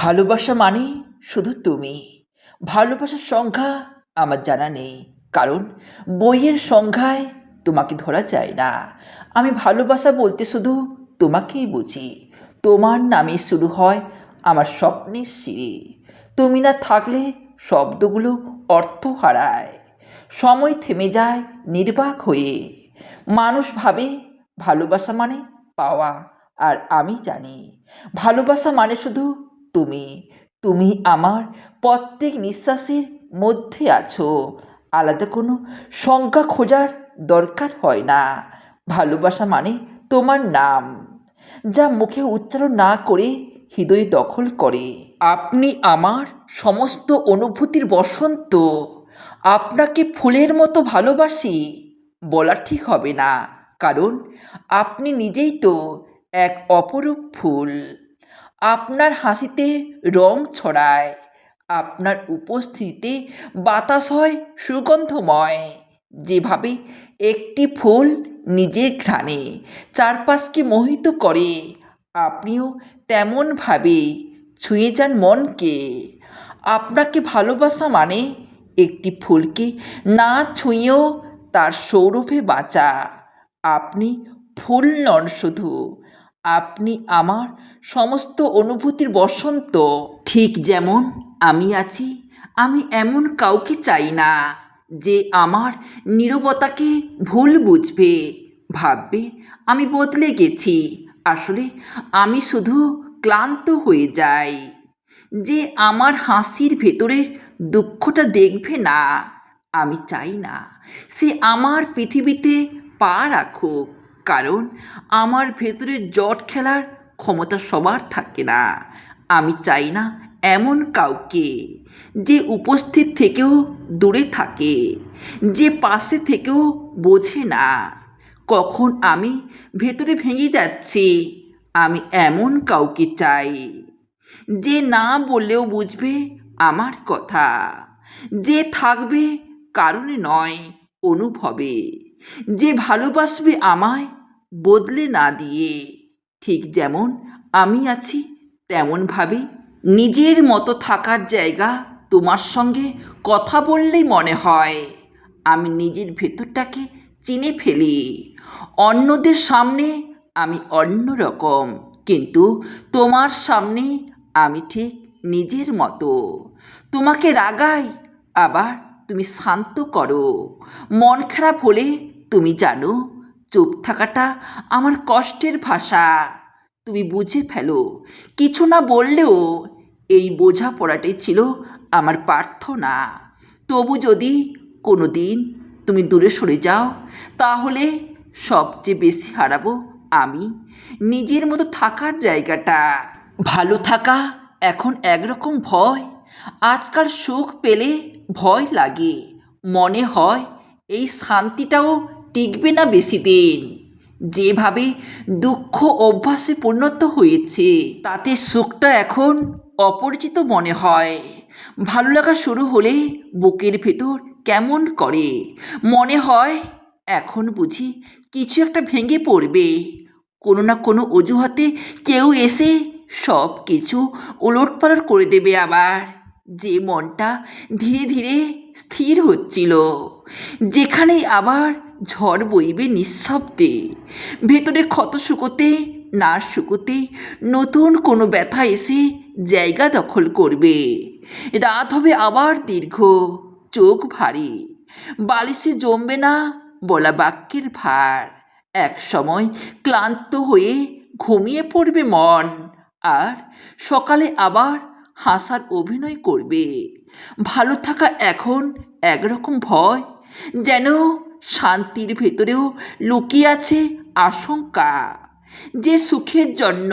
ভালোবাসা মানে শুধু তুমি। ভালোবাসার সংখ্যা আমার জানা নেই, কারণ বইয়ের সংখ্যায় তোমাকে ধরা যায় না। আমি ভালোবাসা বলতে শুধু তোমাকেই বুঝি। তোমার নামে শুরু হয় আমার স্বপ্নের সিঁড়ি। তুমি না থাকলে শব্দগুলো অর্থ হারায়। সময় থেমে যায় নির্বাক হয়ে। মানুষ ভাবে ভালোবাসা মানে পাওয়া, আর আমি জানি। ভালোবাসা মানে শুধু তুমি তুমি আমার প্রত্যেক নিঃশ্বাসের মধ্যে আছো। আলাদা কোনো সংখ্যা খোঁজার দরকার হয় না। ভালোবাসা মানে তোমার নাম, যা মুখে উচ্চারণ না করে হৃদয় দখল করে। আপনি আমার সমস্ত অনুভূতির বসন্ত, আপনাকে ফুলের মতো ভালোবাসি বলা ঠিক হবে না, কারণ আপনি নিজেই তো এক অপরূপ ফুল। আপনার হাসিতে রং ছড়ায়, আপনার উপস্থিতিতে বাতাস হয় সুগন্ধময়। যেভাবে একটি ফুল নিজের ঘ্রাণে চারপাশকে মোহিত করে, আপনিও তেমনভাবে ছুঁয়ে যান মনকে। আপনাকে ভালোবাসা মানে একটি ফুলকে না ছুঁয়েও তার সৌরভে বাঁচা। আপনি ফুল নন শুধু। আপনি আমার সমস্ত অনুভূতির বসন্ত। ঠিক যেমন আমি আছি, আমি এমন কাউকে চাই না যে আমার নীরবতাকে ভুল বুঝবে। ভাববে, আমি বদলে গেছি। আসলে আমি শুধু ক্লান্ত হয়ে যাই। যে আমার হাসির ভেতরের দুঃখটা দেখবে না। আমি চাই না সে আমার পৃথিবীতে পা রাখুক। কারণ আমার ভেতরে জট খেলার ক্ষমতা সবার থাকে না। আমি চাই না এমন কাউকে যে উপস্থিত থেকেও দূরে থাকে, যে পাশে থেকেও বোঝে না। কখন আমি ভেতরে ভেঙে যাচ্ছি, আমি এমন কাউকে চাই যে না বললেও বুঝবে আমার কথা, যে থাকবে কারণে নয়, অনুভবে, যে ভালোবাসবে আমায় বদলে না দিয়ে ঠিক যেমন আমি আছি, তেমনভাবে নিজের মতো থাকার জায়গা তোমার সঙ্গে কথা বললেই মনে হয়। আমি নিজের ভেতরটাকে চিনে ফেলি। অন্যদের সামনে আমি অন্য রকম কিন্তু তোমার সামনে আমি ঠিক নিজের মতো। তোমাকে রাগাই, আবার তুমি শান্ত করো। মন খারাপ হলে তুমি জানো চুপ থাকাটা আমার কষ্টের ভাষা। তুমি বুঝে ফেলো, কিছু না বললেও এই বোঝাপড়াটাই ছিল আমার প্রার্থনা। তবু যদি কোনো দিন তুমি দূরে সরে যাও, তাহলে সবচেয়ে বেশি হারাবো আমি। নিজের মতো থাকার জায়গাটা। ভালো থাকা এখন একরকম ভয়। আজকাল সুখ পেলে ভয় লাগে। মনে হয় এই শান্তিটাও টিকবে না বেশি দিন। যেভাবে দুঃখ অভ্যাসে পরিণত হয়েছে, তাতে সুখটা এখন অপরিচিত মনে হয়। ভালো লাগা শুরু হলে বুকের ভেতর কেমন করে? মনে হয়, এখন বুঝি কিছু একটা ভেঙে পড়বে। কোনো না কোনো অজুহাতে কেউ এসে সব কিছু ওলটপালট করে দেবে আবার। যে মনটা ধীরে ধীরে স্থির হচ্ছিল, যেখানেই আবার ঝড় বইবে নিঃশব্দে। ভেতরে ক্ষত শুকোতে না শুকোতে, নতুন কোনো ব্যথা এসে জায়গা দখল করবে। রাত হবে আবার দীর্ঘ, চোখ ভারী। বালিশে জমবে না বলা বাক্যের ভার। এক সময় ক্লান্ত হয়ে ঘুমিয়ে পড়বে মন, আর সকালে আবার হাসার অভিনয় করবে। ভালো থাকা এখন একরকম ভয়, যেন শান্তির ভেতরেও লুকিয়ে আছে আশঙ্কা যে সুখের জন্য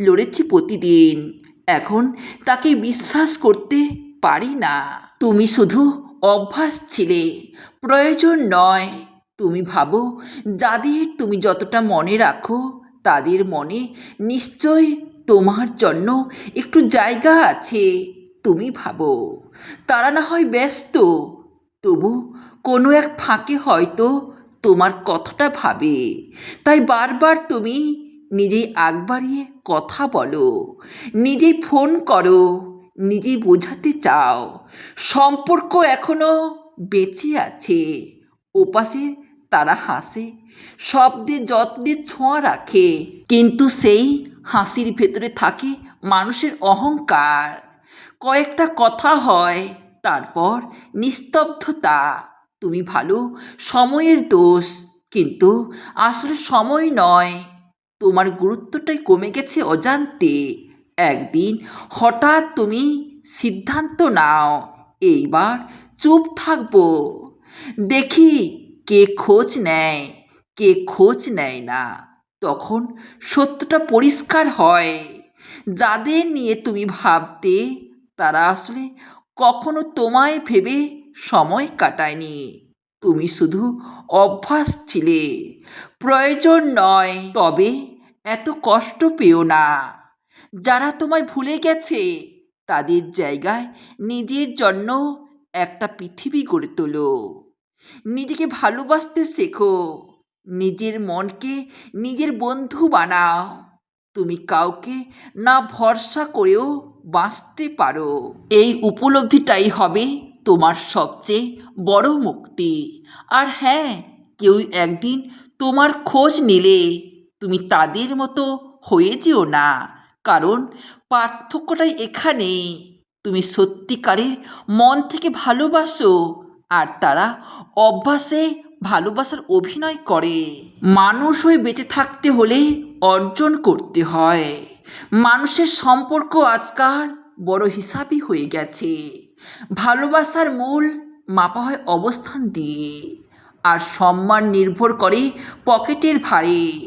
লড়েছি প্রতিদিন। এখন তাকে বিশ্বাস করতে পারি না। তুমি শুধু অভ্যাস ছিলে, প্রয়োজন নয়। তুমি ভাবো, যাদের তুমি যতটা মনে রাখো, তাদের মনে নিশ্চয় তোমার জন্য একটু জায়গা আছে, তুমি ভাবো। তারা না হয় ব্যস্ত, তবু কোনো এক ফাঁকে হয়তো তোমার কথাটা ভাবে। তাই বারবার তুমি নিজেই আগ বাড়িয়ে কথা বলো, নিজেই ফোন করো, নিজেই বোঝাতে চাও। সম্পর্ক এখনও বেঁচে আছে, ওপাশে তারা হাসে, শব্দে যত্নে ছোঁয়া রাখে, কিন্তু সেই হাসির ভেতরে থাকে মানুষের অহংকার। কয়েকটা কথা হয়, তারপর নিস্তব্ধতা। তুমি ভালো? সময়ের দোষ। কিন্তু আসলে সময় নয়। তোমার গুরুত্বটাই কমে গেছে অজান্তে। একদিন হঠাৎ তুমি সিদ্ধান্ত নাও, এইবার চুপ থাকব। দেখি কে খোঁজ নেয়, কে খোঁজ নেয় না। তখন সত্যটা পরিষ্কার হয়। যাদের নিয়ে তুমি ভাবতে, তারা আসলে কখনো তোমায় ভেবে সময় কাটায়নি। তুমি শুধু অভ্যাস ছিলে। প্রয়োজন নয়, তবে এত কষ্ট পেও না। যারা তোমায় ভুলে গেছে, তাদের জায়গায় নিজের জন্য একটা পৃথিবী গড়ে তোলো। নিজেকে ভালোবাসতে শেখো। নিজের মনকে নিজের বন্ধু বানাও। তুমি কাউকে না ভরসা করেও বাঁচতে পারো। এই উপলব্ধিটাই হবে তোমার সবচেয়ে বড় মুক্তি। আর হ্যাঁ কেউ একদিন তোমার খোঁজ নিলে তুমি তাদের মতো হয়ে যেও না। কারণ পার্থক্যটাই এখানে। তুমি সত্যিকারের মন থেকে ভালোবাসো, আর তারা অভ্যাসে ভালোবাসার অভিনয় করে। মানুষ হয়ে বেঁচে থাকতে হলে অর্জন করতে হয়। মানুষের সম্পর্ক আজকাল বড় হিসাবই হয়ে গেছে। ভালোবাসার মূল মাপা হয় অবস্থান দিয়ে আর সম্মান নির্ভর করে পকেটের ভারে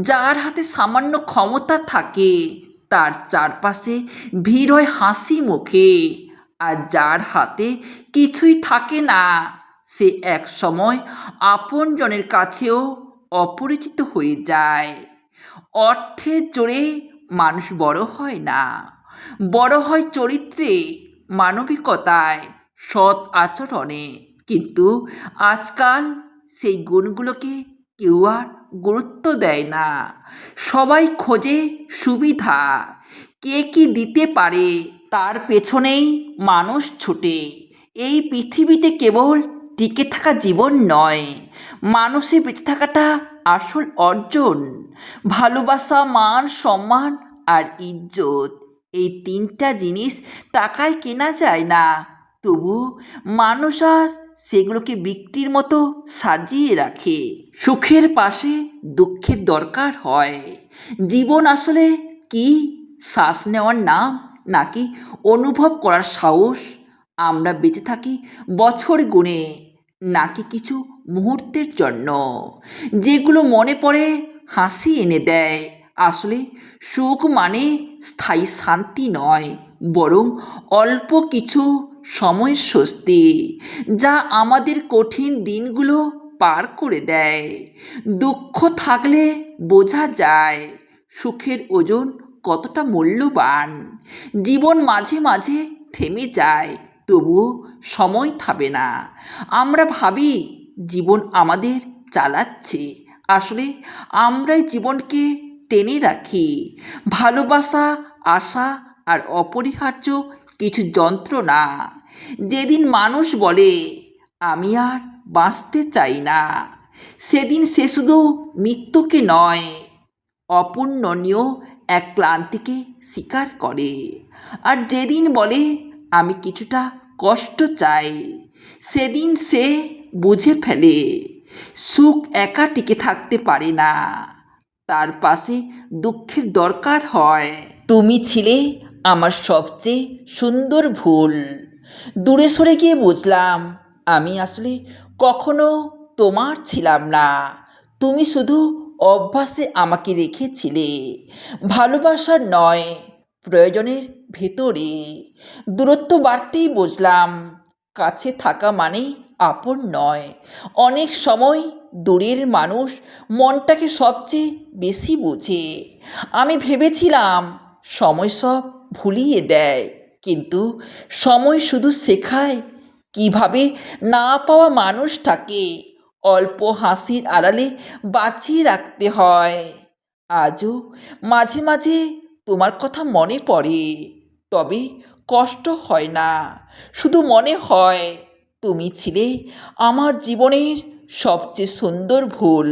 যার হাতে সামান্য ক্ষমতা থাকে, তার চারপাশে ভিড় হয় হাসি মুখে। আর যার হাতে কিছুই থাকে না, সে এক সময় আপনজনের কাছেও অপরিচিত হয়ে যায়। অর্থের জোরে মানুষ বড় হয় না। বড় হয় চরিত্রে। মানবিকতায় সৎ আচরণে। কিন্তু আজকাল সেই গুণগুলোকে কেউ আর গুরুত্ব দেয় না। সবাই খোঁজে সুবিধা। কে কি দিতে পারে তার পেছনেই মানুষ ছুটে। এই পৃথিবীতে কেবল টিকে থাকা জীবন নয় মানুষে বেঁচে থাকাটা আসল অর্জন। ভালোবাসা, মান, সম্মান আর ইজ্জত এই তিনটা জিনিস টাকায় কেনা যায় না। তবু মানুষ আজ সেগুলোকে বিক্রির মতো সাজিয়ে রাখে। সুখের পাশে দুঃখের দরকার হয়। জীবন আসলে কি শ্বাস নেওয়ার নাম নাকি অনুভব করার সাহস? আমরা বেঁচে থাকি বছর গুণে নাকি কিছু মুহূর্তের জন্য। যেগুলো মনে পড়ে হাসি এনে দেয়। আসলে সুখ মানে স্থায়ী শান্তি নয়, বরং অল্প কিছু সময়ের স্বস্তি, যা আমাদের কঠিন দিনগুলো পার করে দেয়। দুঃখ থাকলে বোঝা যায় সুখের ওজন কতটা মূল্যবান। জীবন মাঝে মাঝে থেমে যায়, তবুও সময় থামে না। আমরা ভাবি, জীবন আমাদের চালাচ্ছে। আসলে আমরাই জীবনকে টেনে রাখি। ভালোবাসা, আশা আর অপরিহার্য কিছু যন্ত্রণা যেদিন মানুষ বলে, আমি আর বাঁচতে চাই না, সেদিন সে শুধু মৃত্যুকে নয়, অপূর্ণনীয় এক ক্লান্তিকে স্বীকার করে। আর যেদিন বলে, আমি কিছুটা কষ্ট চাই, সেদিন সে বুঝে ফেলে, সুখ একা টিকে থাকতে পারে না। তার পাশে দুঃখের দরকার হয়। তুমি ছিলে আমার সবচেয়ে সুন্দর ভুল। দূরে সরে গিয়ে বুঝলাম, আমি আসলে কখনো তোমার ছিলাম না। তুমি শুধু অভ্যাসে আমাকে রেখেছিলে। ভালোবাসার নয়, প্রয়োজনের ভেতরে। দূরত্ব বাড়তেই বুঝলাম, কাছে থাকা মানেই আপন নয়। অনেক সময় দূরের মানুষ মনটাকে সবচেয়ে বেশি বোঝে। আমি ভেবেছিলাম সময় সব ভুলিয়ে দেয়, কিন্তু সময় শুধু শেখায় কীভাবে না পাওয়া মানুষটাকে। অল্প হাসির আড়ালে বাঁচিয়ে রাখতে হয়। আজও মাঝে মাঝে তোমার কথা মনে পড়ে, তবে কষ্ট হয় না, শুধু মনে হয় তুমি ছিলে আমার জীবনের সবচেয়ে সুন্দর ভুল।